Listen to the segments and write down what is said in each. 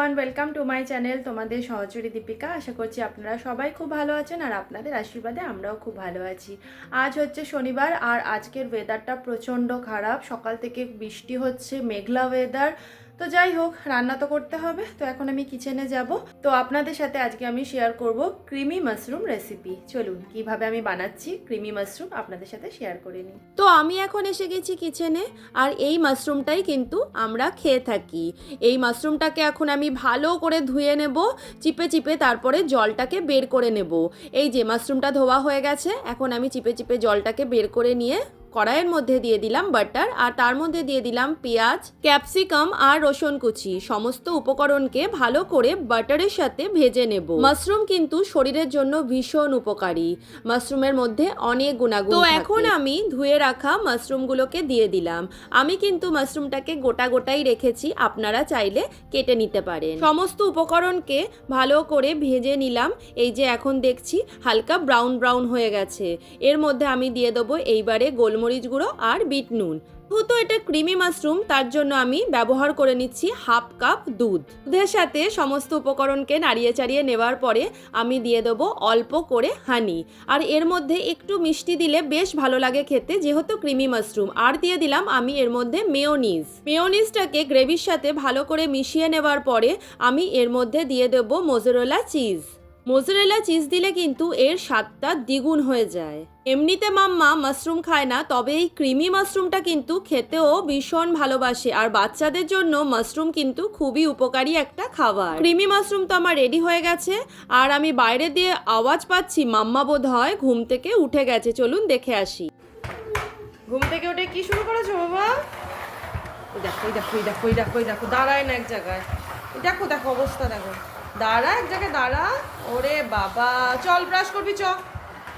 Everyone welcome to my channel তোমাদের সহচরী দীপিকা। আশা করছি আপনারা সবাই খুব ভালো আছেন আর আপনাদের আশীর্বাদে আমরাও খুব ভালো আছি। আজ হচ্ছে শনিবার আর আজকের ওয়েদারটা প্রচণ্ড খারাপ। সকাল থেকে বৃষ্টি হচ্ছে, মেঘলা ওয়েদার তো যাই হোক, রান্না তো করতে হবে, তো এখন আমি কিচেনে যাব। তো আপনাদের সাথে আজকে আমি শেয়ার করব ক্রিমি মাশরুম রেসিপি চলুন, কীভাবে আমি বানাচ্ছি ক্রিমি মাশরুম আপনাদের সাথে শেয়ার করে নিই। তো আমি এখন এসে গেছি কিচেনে আর এই মাশরুমটাই কিন্তু আমরা খেয়ে থাকি। এই মাশরুমটাকে এখন আমি ভালো করে ধুয়ে নেব, চিপে চিপে তারপরে জলটাকে বের করে নেব। এই যে মাশরুমটা ধোয়া হয়ে গেছে, এখন আমি চিপে চিপে জলটাকে বের করে নিয়ে কড়াইয়ের মধ্যে দিয়ে দিলাম বাটার আর তার মধ্যে দিয়ে দিলাম পেঁয়াজ ক্যাপসিকাম আর রসুন কুচি। সমস্ত উপকরণকে ভালো করে বাটারের সাথে ভেজে নেব। মাশরুম কিন্তু শরীরের জন্য ভীষণ উপকারী। মাশরুমের মধ্যে অনেক গুণাগুণ তো এখন আমি ধুয়ে রাখা মাশরুমগুলোকে দিয়ে দিলাম। আমি কিন্তু মাশরুমটাকে গোটা গোটাই রেখেছি আপনারা চাইলে কেটে নিতে পারেন। সমস্ত উপকরণকে ভালো করে ভেজে নিলাম। এই যে এখন দেখছি হালকা ব্রাউন ব্রাউন হয়ে গেছে। এর মধ্যে আমি দিয়ে দেবো এইবারে গোলমরিচ গুঁড়ো আর বিট নুন। যেহেতু এটা ক্রিমি মাশরুম, তার জন্য আমি ব্যবহার করে নিচ্ছি হাফ কাপ দুধ। দুধের সাথে সমস্ত উপকরণকে নাড়িয়ে চাড়িয়ে নেওয়ার পরে আমি দিয়ে দেবো অল্প করে হানি। আর এর মধ্যে একটু মিষ্টি দিলে বেশ ভালো লাগে খেতে, যেহেতু ক্রিমি মাশরুম। আর দিয়ে দিলাম আমি এর মধ্যে মেয়োনিজ। মেয়োনিজটাকে গ্রেভির সাথে ভালো করে মিশিয়ে নেওয়ার পরে আমি এর মধ্যে দিয়ে দেবো মোজরেলা চিজ। মোজরেলা চিজ দিলে কিন্তু এর স্বাদটা দ্বিগুণ হয়ে যায়। এমনিতে মাম্মা মাশরুম খায় না, তবে এই ক্রিমি মাশরুমটা কিন্তু খেতেও ভীষণ ভালোবাসে আর বাচ্চাদের জন্য মাশরুম কিন্তু খুবই উপকারী একটা খাবার। ক্রিমি মাশরুম তো আমার রেডি হয়ে গেছে আর আমি বাইরে দিয়ে আওয়াজ পাচ্ছি, মাম্মা বোধ হয় ঘুম থেকে উঠে গেছে, চলুন দেখে আসি। ঘুম থেকে উঠে কি শুরু করেছ বাবা? দেখো দেখো দেখো দেখো দেখো, দাঁড়ায় না এক জায়গায়। দেখো দেখো অবস্থা, দেখো। দাঁড়া, এক জায়গায় দাঁড়া। ওরে বাবা, চল ব্রাশ করবি, চ।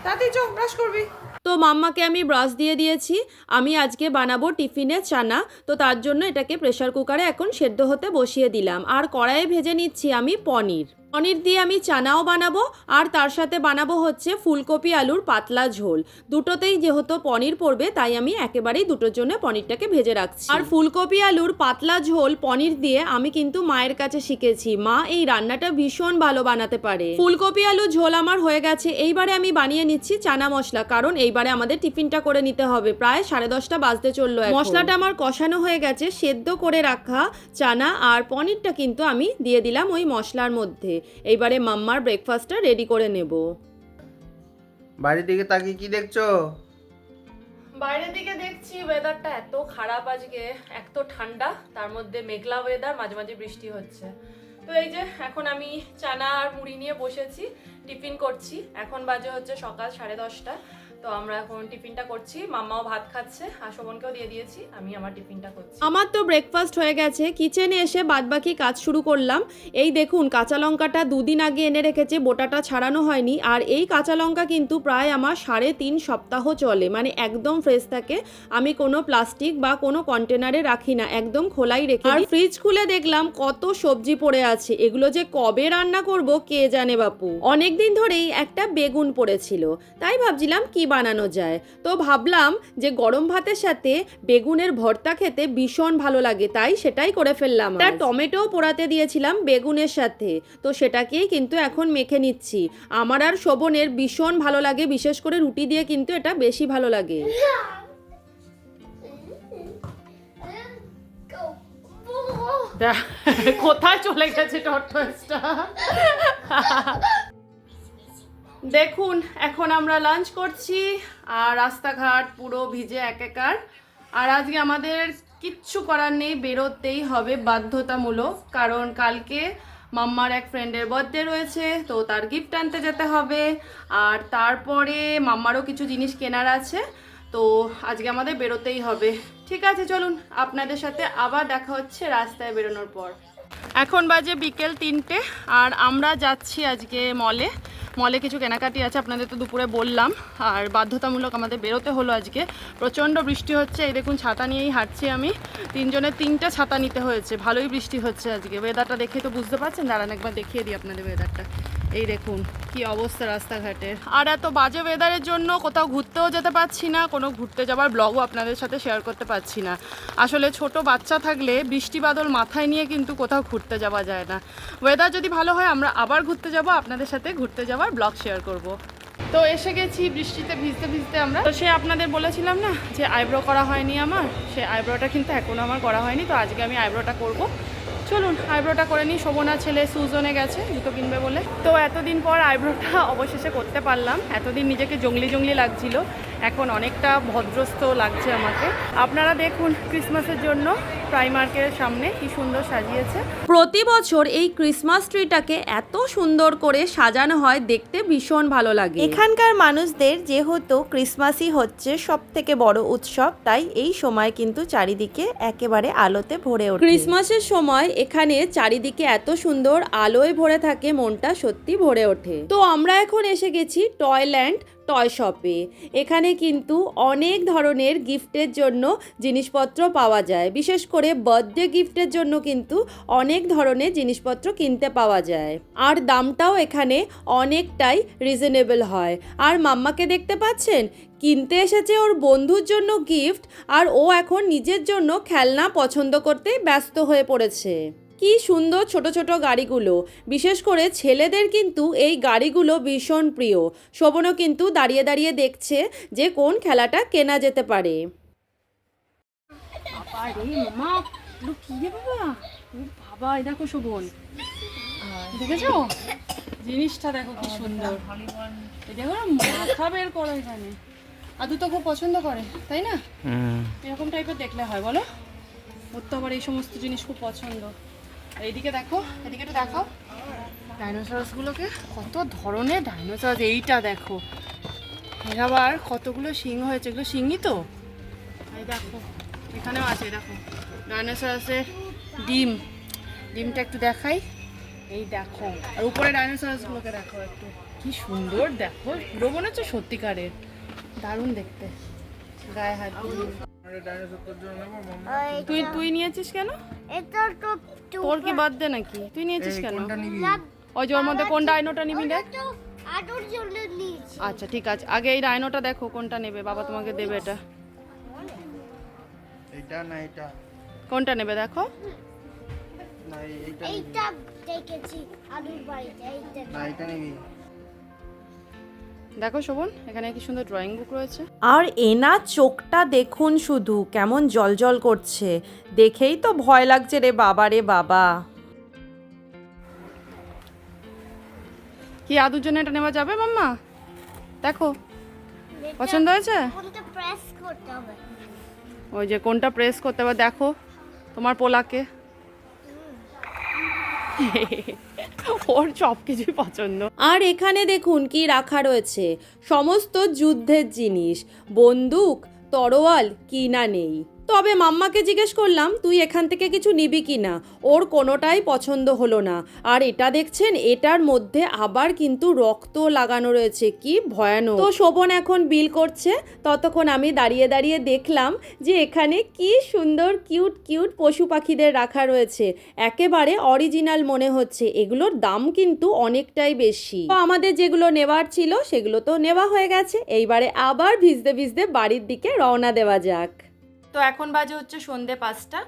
তাতেই চ ব্রাশ করবি। তো মাম্মাকে আমি ব্রাশ দিয়ে দিয়েছি। আমি আজকে বানাবো টিফিনে চানা। তো তার জন্য এটাকে প্রেশার কুকারে এখন সেদ্ধ হতে বসিয়ে দিলাম। আর কড়াইয়ে ভেজে নিচ্ছি আমি পনির। পনির দিয়ে আমি চানাও বানাবো আর তার সাথে বানাবো হচ্ছে ফুলকপি আলুর পাতলা ঝোল। দুটোতেই যেহেতু পনির পড়বে, তাই আমি একেবারেই দুটোর জন্য পনিরটাকে ভেজে রাখছি। আর ফুলকপি আলুর পাতলা ঝোল পনির দিয়ে আমি কিন্তু মায়ের কাছে শিখেছি। মা এই রান্নাটা ভীষণ ভালো বানাতে পারে। ফুলকপি আলু ঝোল আমার হয়ে গেছে। এইবারে আমি বানিয়ে নিচ্ছি চানা মশলা, কারণ এইবারে আমাদের টিফিনটা করে নিতে হবে। প্রায় সাড়ে দশটা বাজতে চলল মশলাটা আমার কষানো হয়ে গেছে। সেদ্ধ করে রাখা চানা আর পনিরটা কিন্তু আমি দিয়ে দিলাম ওই মশলার মধ্যে। এইবারে মাম্মার ব্রেকফাস্টটা রেডি করে নেব। বাড়ির দিকে তাকিয়ে কি দেখছ? বাইরের দিকে দেখছি ওয়েদারটা এত খারাপ আজকে এক তো ঠান্ডা তার মধ্যে মেঘলা ওয়েদার মাঝে মাঝে বৃষ্টি হচ্ছে। তো এই যে এখন আমি চানা আর মুড়ি নিয়ে বসেছি টিফিন করছি এখন বাজে হচ্ছে সকাল সাড়ে দশটা। তো আমরা এখন টিফিনটা করছি। মাম্মাও ভাত খাচ্ছে আর শোভনকেও দিয়ে দিয়েছি। আমি আমার টিফিনটা করছি। আমার তো ব্রেকফাস্ট হয়ে গেছে। কিচেনে এসে বাদবাকি কাজ শুরু করলাম। এই দেখুন, কাঁচা লঙ্কাটা দুদিন আগে এনে রেখেছে, বোটাটা ছাড়ানো হয়নি। আর এই কাঁচা লঙ্কা কিন্তু প্রায় আমার সাড়ে তিন সপ্তাহ চলে। মানে একদম ফ্রেশ থাকে। আমি কোনো প্লাস্টিক বা কোনো কন্টেনারে রাখি না। একদম খোলাই রেখে আর ফ্রিজ খুলে দেখলাম কত সবজি পড়ে আছে। এগুলো যে কবে রান্না করব কে জানে বাপু। অনেক দিন ধরেই একটা বেগুন পড়েছিল। তাই ভাবছিলাম কি বানানো যায়। তো ভাবলাম যে গরম ভাতের সাথে বেগুনের ভর্তা খেতে ভীষণ ভালো লাগে তাই সেটাই করে ফেললাম একটা টমেটো পোড়াতে দিয়েছিলাম বেগুনের সাথে। তো সেটাকেই কিন্তু এখন মেখে নিচ্ছি। আমার আর শোভনের ভীষণ ভালো লাগে বিশেষ করে রুটি দিয়ে কিন্তু এটা বেশি ভালো লাগে। কোথায় চলে গেছে টর্টয়েসটা দেখুন, এখন আমরা লাঞ্চ করছি আর রাস্তাঘাট পুরো ভিজে একাকার। আর আজকে আমাদের কিচ্ছু করার নেই, বেরোতেই হবে বাধ্যতামূলক, কারণ কালকে মাম্মার এক ফ্রেন্ডের বার্থডে রয়েছে, তো তার গিফট আনতে যেতে হবে। আর তারপরে মাম্মারও কিছু জিনিস কেনার আছে, তো আজকে আমাদের বেরোতেই হবে। ঠিক আছে, চলুন, আপনাদের সাথে আবার দেখা হচ্ছে রাস্তায় বেরোনোর পর। এখন বাজে বিকেল তিনটে, আর আমরা যাচ্ছি আজকে মলে মলে কিছু কেনাকাটি আছে, আপনাদের তো দুপুরে বললাম। আর বাধ্যতামূলক আমাদের বেরোতে হলো আজকে। প্রচণ্ড বৃষ্টি হচ্ছে, এই দেখুন ছাতা নিয়েই হাঁটছি আমি। তিনজনের তিনটে ছাতা নিতে হয়েছে, ভালোই বৃষ্টি হচ্ছে আজকে। ওয়েদারটা দেখে তো বুঝতে পারছেন? দাঁড়ান, একবার দেখিয়ে দিই আপনাদের ওয়েদারটা এই দেখুন, কি অবস্থা রাস্তাঘাটের আর এত বাজে ওয়েদারের জন্য কোথাও ঘুরতেও যেতে পারছি না, কোনো ঘুরতে যাওয়ার ব্লগও আপনাদের সাথে শেয়ার করতে পারছি না। আসলে ছোট বাচ্চা থাকলে বৃষ্টি বাদল মাথায় নিয়ে কিন্তু কোথাও ঘুরতে যাওয়া যায় না। ওয়েদার যদি ভালো হয়, আমরা আবার ঘুরতে যাব, আপনাদের সাথে ঘুরতে যাওয়ার ব্লগ শেয়ার করব। তো এসে গেছি, বৃষ্টিতে ভিজতে ভিজতে আমরা। তো সে আপনাদের বলেছিলাম না যে আইব্রো করা হয়নি আমার? সে আইব্রোটা কিন্তু এখনও আমার করা হয়নি, তো আজকে আমি আইব্রোটা করব। চলুন আইব্রোটা করে নিই। শোভনা ছেলে সুজনে গেছে, জুতো কিনবে বলে। তো এতদিন পর আইব্রোটা অবশেষে করতে পারলাম। এতদিন নিজেকে জঙ্গলি জঙ্গলি লাগছিল। এখন অনেকটা ভদ্রস্থ লাগছে আমাকে। আপনারা দেখুন ক্রিসমাসের জন্য প্রাইমার্কের সামনে কি সুন্দর সাজিয়েছে। প্রতি বছর এই ক্রিসমাস ট্রিটাকে এত সুন্দর করে সাজানো হয় দেখতে ভীষণ ভালো লাগে। এখানকার মানুষদের যেহেতু ক্রিসমাসই হচ্ছে সব থেকে বড় উৎসব তাই এই সময় কিন্তু চারিদিকে একেবারে আলোতে ভরে ওঠে। ক্রিসমাসের সময় এখানে চারিদিকে এত সুন্দর আলোয় ভরে থাকে মনটা সত্যি ভরে ওঠে। তো আমরা এখন এসে গেছি টয়ল্যান্ড টয় শপে এখানে কিন্তু অনেক ধরনের গিফটের জন্য জিনিসপত্র পাওয়া যায়। বিশেষ করে বার্থডে গিফটের জন্য কিন্তু অনেক ধরনের জিনিসপত্র কিনতে পাওয়া যায়। আর দামটাও এখানে অনেকটাই রিজনেবল হয়। আর মাম্মাকে দেখতে পাচ্ছেন? কিনতে এসেছে ওর বন্ধুর জন্য গিফট আর ও এখন নিজের জন্য খেলনা পছন্দ করতে ব্যস্ত হয়ে পড়েছে। কি সুন্দর ছোট ছোট গাড়িগুলো। বিশেষ করে ছেলেদের কিন্তু এই গাড়িগুলো ভীষণ প্রিয়। শোভনও কিন্তু দাঁড়িয়ে দাঁড়িয়ে দেখছে যে কোন খেলাটা কেনা যেতে পারে। বাবা? এই দেখো শোভন। দেখেছ? জিনিসটা দেখো কি সুন্দর। দেখো না মাথা বের করো এখানে। আদু তো খুব পছন্দ করে তাই না? এরকম টাইপের দেখলে হয় বলো? ওর তো আবার এই সমস্ত জিনিস খুব পছন্দ। এইদিকে দেখো, এদিকে একটু দেখাও। ডাইনোসরাসগুলোকে কত ধরনের ডাইনোসরাস এইটা দেখো। আবার কতগুলো শিং হয়েছে, এগুলো শিংই তো? এই দেখো, এখানেও আছে, দেখো। ডাইনোসরাসের ডিম। ডিমটা একটু দেখাই। এই দেখো, আর উপরে ডাইনোসরাসগুলোকে দেখো একটু। কি সুন্দর, দেখো। পুরো মনে হচ্ছে সত্যিকারের। দারুণ দেখতে। গায়ে হাত তুই তুই নিয়েছিস কেন? তোর কি বার্থডে নাকি? তুই নিয়েছিস কেন? নিবি? ওই যে ওর মধ্যে কোন ডাইনোটা নিবি দেখ। আচ্ছা ঠিক আছে। আগে এই ডাইনোটা দেখো কোনটা নেবে বাবা তোমাকে দেবে এটা। এটা না এটা কোনটা নেবে দেখো? না এইটা এইটা দেখেছি আলুর বাড়িতে এইটা না এটা নিবি। দেখো শোভন এখানে কি সুন্দর ড্রয়িং বুক রয়েছে। আর এনা চোখটা দেখুন শুধু কেমন জলজল করছে। দেখেই তো ভয় লাগছে রে বাবা রে বাবা। কি আদুর জন্য এটা নেওয়া যাবে মাম্মা? দেখো পছন্দ হয়েছে? কোনটা প্রেস করতে হবে। ওই যে কোনটা প্রেস করতে হবে দেখো তোমার পোলাকে। ওর সব কিছুই পছন্দ। আর এখানে দেখুন কি রাখা রয়েছে। সমস্ত যুদ্ধের জিনিস, বন্দুক, তরোয়াল কিনা নেই। তবে মাম্মাকে জিজ্ঞেস করলাম, তুই এখান থেকে কিছু নিবি কি না? ওর কোনোটাই পছন্দ হলো না। আর এটা দেখছেন, এটার মধ্যে আবার কিন্তু রক্ত লাগানো রয়েছে, কি ভয়ানক। তো শোভন এখন বিল করছে, ততক্ষণ আমি দাঁড়িয়ে দাঁড়িয়ে দেখলাম যে এখানে কি সুন্দর, কিউট কিউট পশু পাখিদের রাখা রয়েছে। একেবারে অরিজিনাল মনে হচ্ছে, এগুলোর দাম কিন্তু অনেকটাই বেশি। তো আমাদের যেগুলো নেওয়ার ছিল, সেগুলো তো নেওয়া হয়ে গেছে, এইবারে আবার ভিজতে ভিজতে বাড়ির দিকে রওনা দেওয়া যাক। তো এখন বাজে হচ্ছে সন্ধে পাঁচটা।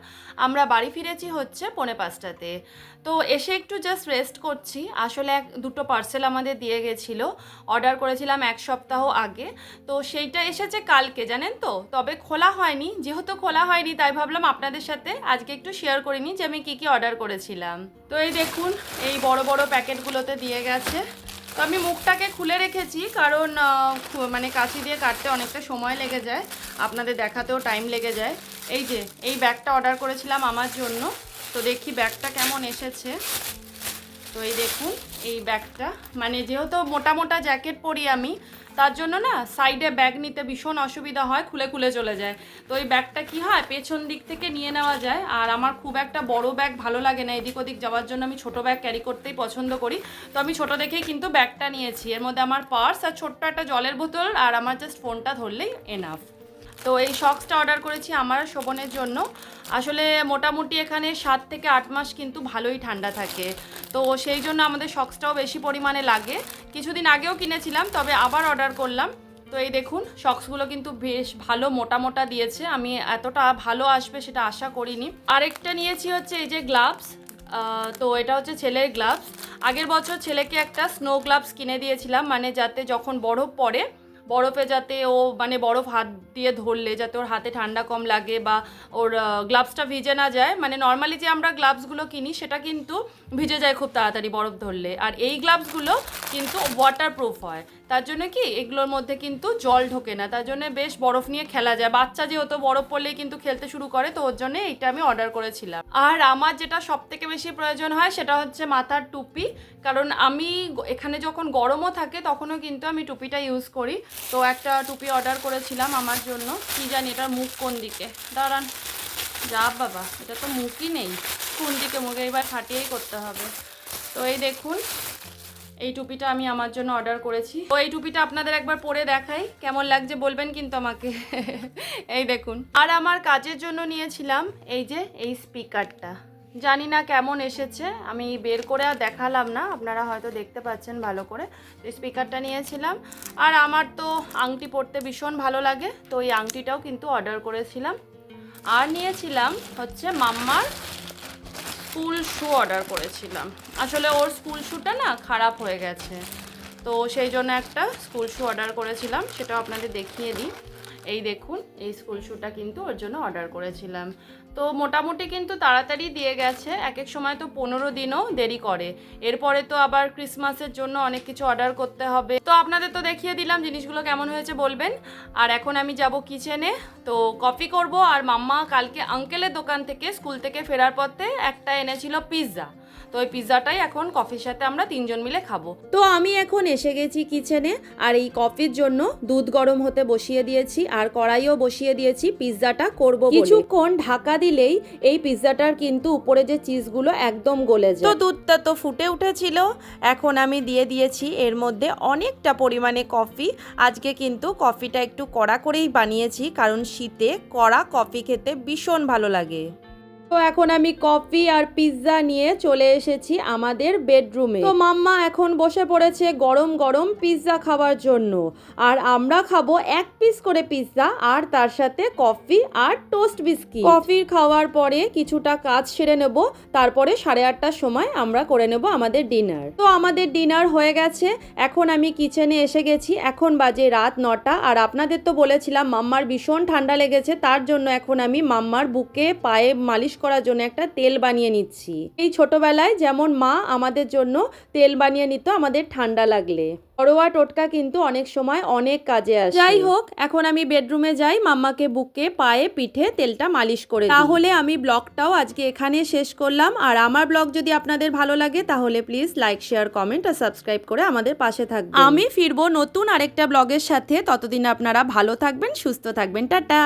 আমরা বাড়ি ফিরেছি হচ্ছে পৌনে পাঁচটাতে। তো এসে একটু জাস্ট রেস্ট করছি। আসলে এক, দুটো পার্সেল আমাদের দিয়ে গেছিল। অর্ডার করেছিলাম এক সপ্তাহ আগে। তো সেইটা এসেছে কালকে, জানেন তো? তবে খোলা হয়নি। যেহেতু খোলা হয়নি, তাই ভাবলাম আপনাদের সাথে আজকে একটু শেয়ার করে নিই যে আমি কী কী অর্ডার করেছিলাম। তো এই দেখুন, এই বড় বড় প্যাকেটগুলোতে দিয়ে গেছে। তো আমি মুখটাকে খুলে রেখেছি, কারণ মানে কাঁচি দিয়ে কাটতে অনেকটা সময় লেগে যায়, আপনাদের দেখাতেও টাইম লেগে যায়। এই যে, এই ব্যাগটা অর্ডার করেছিলাম আমার জন্য, তো দেখি ব্যাগটা কেমন এসেছে। তো এই দেখুন, এই ব্যাগটা মানে যেহেতু মোটা মোটা জ্যাকেট পরি আমি তার জন্য না সাইডে ব্যাগ নিতে ভীষণ অসুবিধা হয়, খুলে খুলে চলে যায়। তো ওই ব্যাগটা কি হয়, পেছন দিক থেকে নিয়ে নেওয়া যায়। আর আমার খুব একটা বড় ব্যাগ ভালো লাগে না, এদিক ওদিক যাওয়ার জন্য আমি ছোট ব্যাগ ক্যারি করতেই পছন্দ করি। তো আমি ছোট দেখেই কিন্তু ব্যাগটা নিয়েছি। এর মধ্যে আমার পার্স আর ছোট্ট একটা জলের বোতল, আর আমার জাস্ট ফোনটা ধরলেই এনাফ তো এই সক্সটা অর্ডার করেছি আমার শোভনের জন্য। আসলে মোটামুটি এখানে সাত থেকে আট মাস কিন্তু ভালোই ঠান্ডা থাকে। তো সেই জন্য আমাদের সক্সটাও বেশি পরিমাণে লাগে। কিছুদিন আগেও কিনেছিলাম, তবে আবার অর্ডার করলাম। তো এই দেখুন শক্সগুলো কিন্তু বেশ ভালো মোটা মোটা দিয়েছে। আমি এতটা ভালো আসবে সেটা আশা করিনি। আরেকটা নিয়েছি হচ্ছে এই যে গ্লাভস তো এটা হচ্ছে ছেলের গ্লাভস আগের বছর ছেলেকে একটা স্নো গ্লাভস কিনে দিয়েছিলাম মানে যাতে যখন বরফ পড়ে বরফে যাতে ও মানে বরফ হাত দিয়ে ধরলে, যাতে ওর হাতে ঠান্ডা কম লাগে বা ওর গ্লাভসটা ভিজে না যায়। মানে নর্মালি যে আমরা গ্লাভসগুলো কিনি, সেটা কিন্তু ভিজে যায় খুব তাড়াতাড়ি বরফ ধরলে। আর এই গ্লাভসগুলো কিন্তু ওয়াটার প্রুফ হয়। তার জন্য কি এগুলোর মধ্যে কিন্তু জল ঢোকে না, তার জন্য বেশ বরফ নিয়ে খেলা যায়। বাচ্চা যেহেতু বরফ পড়লেই কিন্তু খেলতে শুরু করে, তো ওর জন্য এইটা আমি অর্ডার করেছিলাম। আর আমার যেটা সব থেকে বেশি প্রয়োজন হয় সেটা হচ্ছে মাথার টুপি, কারণ আমি এখানে যখন গরমও থাকে তখনও কিন্তু আমি টুপিটা ইউজ করি। তো একটা টুপি অর্ডার করেছিলাম আমার জন্য, কি জানি এটার মুখ কোন দিকে? দাঁড়ান। যা বাবা, এটা তো মুখই নেই। কোন দিকে মুখে? এবার ফাটিয়েই করতে হবে। তো এই দেখুন এই টুপিটা আমি আমার জন্য অর্ডার করেছি। তো এই টুপিটা আপনাদের একবার পরে দেখাই। কেমন লাগছে বলবেন কিন্তু আমাকে। এই দেখুন। আর আমার কাজের জন্য নিয়েছিলাম এই যে, এই স্পিকারটা। জানি না কেমন এসেছে, আমি বের করে আর দেখালাম না। আপনারা হয়তো দেখতে পাচ্ছেন ভালো করে। তো স্পিকারটা নিয়েছিলাম। আর আমার তো আংটি পরতে ভীষণ ভালো লাগে, তো এই আংটিটাও কিন্তু অর্ডার করেছিলাম। আর নিয়েছিলাম হচ্ছে মাম্মার স্কুল শু অর্ডার করেছিলাম। আসলে ওর স্কুল শ্যুটা না খারাপ হয়ে গেছে। তো সেই জন্য একটা স্কুল শ্যু অর্ডার করেছিলাম, সেটাও আপনাদের দেখিয়ে দিই। এই দেখুন, এই স্কুল শ্যুটা কিন্তু ওর জন্য অর্ডার করেছিলাম। তো মোটামুটি কিন্তু তাড়াতাড়ি দিয়ে গেছে। এক এক সময় তো পনেরো দিনও দেরি করে। এরপরে তো আবার ক্রিসমাসের জন্য অনেক কিছু অর্ডার করতে হবে। তো আপনাদের তো দেখিয়ে দিলাম জিনিসগুলো কেমন হয়েছে বলবেন। আর এখন আমি যাব কিচেনে। তো কফি করব আর মাম্মা কালকে আঙ্কেলের দোকান থেকে স্কুল থেকে ফেরার পথে একটা এনেছিল পিৎজা। তো ওই পিৎজাটাই এখন কফির সাথে আমরা তিনজন মিলে খাব। তো আমি এখন এসে গেছি কিচেনে আর এই কফির জন্য দুধ গরম হতে বসিয়ে দিয়েছি আর কড়াইও বসিয়ে দিয়েছি পিৎজাটা করব কিছুক্ষণ ঢাকা দিলেই এই পিৎজাটার কিন্তু উপরে যে চিজগুলো একদম গলে যায়। তো দুধটা তো ফুটে উঠেছিল এখন আমি দিয়ে দিয়েছি এর মধ্যে অনেকটা পরিমাণে কফি। আজকে কিন্তু কফিটা একটু কড়া করেই বানিয়েছি কারণ শীতে কড়া কফি খেতে ভীষণ ভালো লাগে। তো এখন আমি কফি আর পিৎজা নিয়ে চলে এসেছি আমাদের বেডরুমে। তো মাম্মা এখন বসে পড়েছে গরম গরম পিৎজা খাওয়ার জন্য। আর আমরা খাব এক পিস করে পিৎজা আর তার সাথে কফি আর টোস্ট বিস্কিট। কফি খাওয়ার পরে কিছুটা কাজ সেরে নেব, তারপরে সাড়ে আটটার সময় আমরা করে নেব আমাদের ডিনার। তো আমাদের ডিনার হয়ে গেছে, এখন আমি কিচেনে এসে গেছি। এখন বাজে রাত নটা, আর আপনাদের তো বলেছিলাম মাম্মার ভীষণ ঠান্ডা লেগেছে, তার জন্য এখন আমি মাম্মার বুকে পায়ে মালিশ করার জন্য একটা তেল বানিয়ে নিচ্ছি। এই ছোটবেলায় যেমন মা আমাদের জন্য তেল বানিয়ে নিত আমাদের ঠান্ডা লাগলে। ঘরোয়া টোটকা কিন্তু অনেক সময় অনেক কাজে আসে। যাই হোক এখন আমি বেডরুমে যাই মাম্মাকে বুকে পায়ে পিঠে তেলটা মালিশ করে তাহলে আমি ব্লগটাও আজকে এখানে শেষ করলাম। আর আমার ব্লগ যদি আপনাদের ভালো লাগে তাহলে প্লিজ লাইক শেয়ার কমেন্ট আর সাবস্ক্রাইব করে আমাদের পাশে থাকবেন। আমি ফিরবো নতুন আরেকটা ব্লগের সাথে। ততদিন আপনারা ভালো থাকবেন সুস্থ থাকবেন। টাটা!